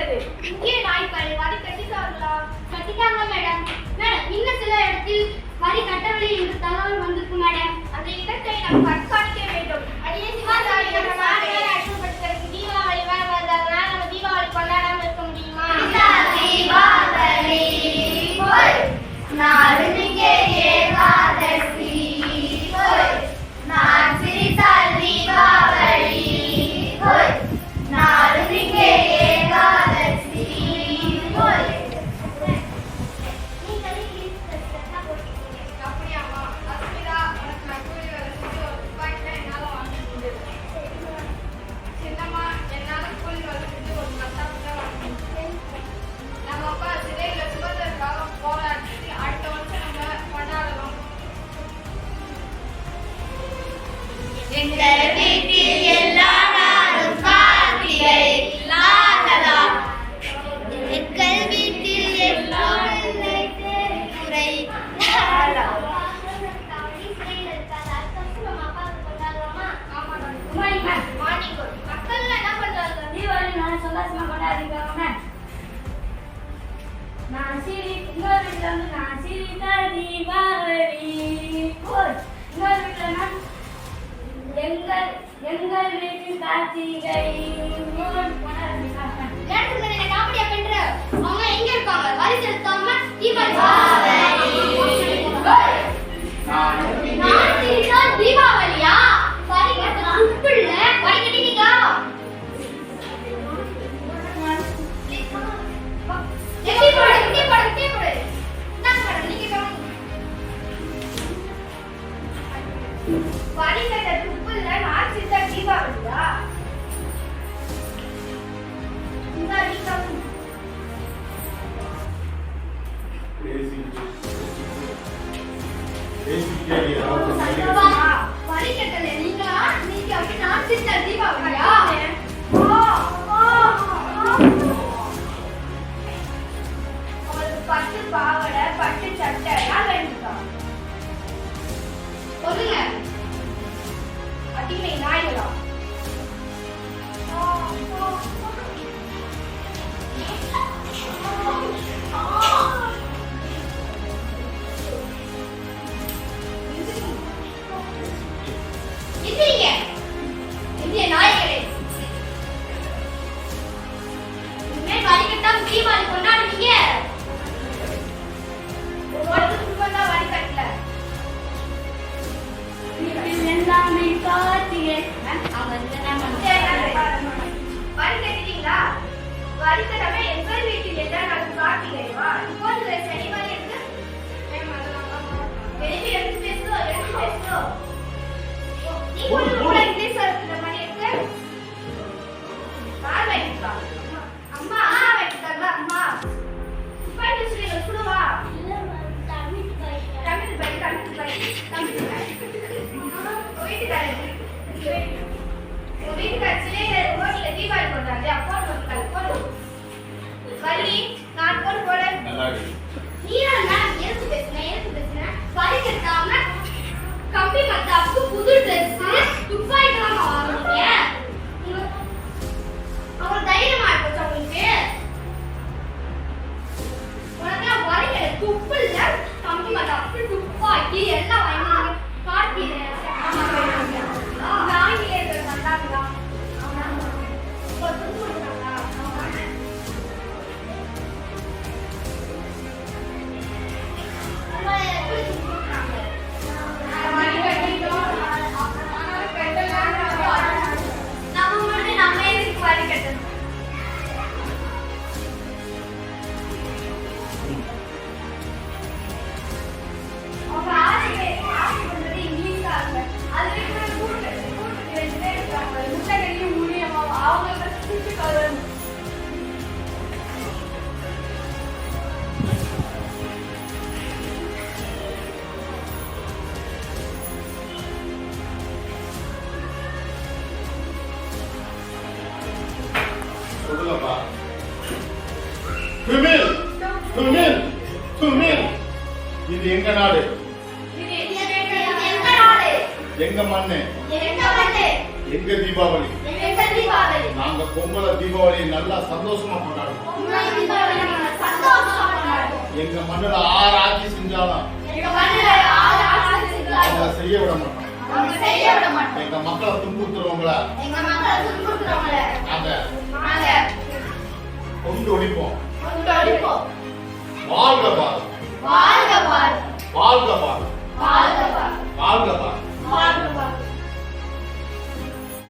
இருக்கிறது இந்திய நாய்க்காலை வரி கட்டிட்டார்களா கட்டிட்டாங்க மேடம்? மேடம் இன்னும் சில இடத்தில் வரி கட்டவில்லை என்று தகவல் வந்திருக்கு மேடம். அந்த இடத்தை நாம் கண்காணிக்க வேண்டும். அதே சிவாஜி அச்சுறுத்தப்படுத்துவதற்கு தீபாவளி வேறு வந்ததுனால நம்ம தீபாவளி கொண்டாடாம இருக்க முடியுமா? தீபாவளி. நான் சிரித்தது நான் சிரித்த தீபாவளி போய் எங்கள் வீட்டு கார்த்திகை. காமெடியா பண்ற? அவங்க எங்க இருப்பாங்க? வரி செலுத்தாம வரிக்கட்டளை நீங்களா? நீங்க நான் சிஸ்டர் தீபாவளியா? சொல்லலப்பா டுமில் டுமில் டுமில் இது எங்க நாடு? எங்க மண்ணு? எங்க தீபாவளி? நாங்க பொங்கல தீபாவளியை நல்லா சந்தோஷமா கொண்டாடுவோம். எங்க மண்ணுல ஆறு ஆட்சி செஞ்சா கொண்டு ஒழிப்போம் கொண்டு அடிப்போம் வாழ்க பாரத் வாழ்க பாரத் வாழ்க பாரத் வாழ்க பாரத் வாழ்க பாரத் வாழ்க பாரத்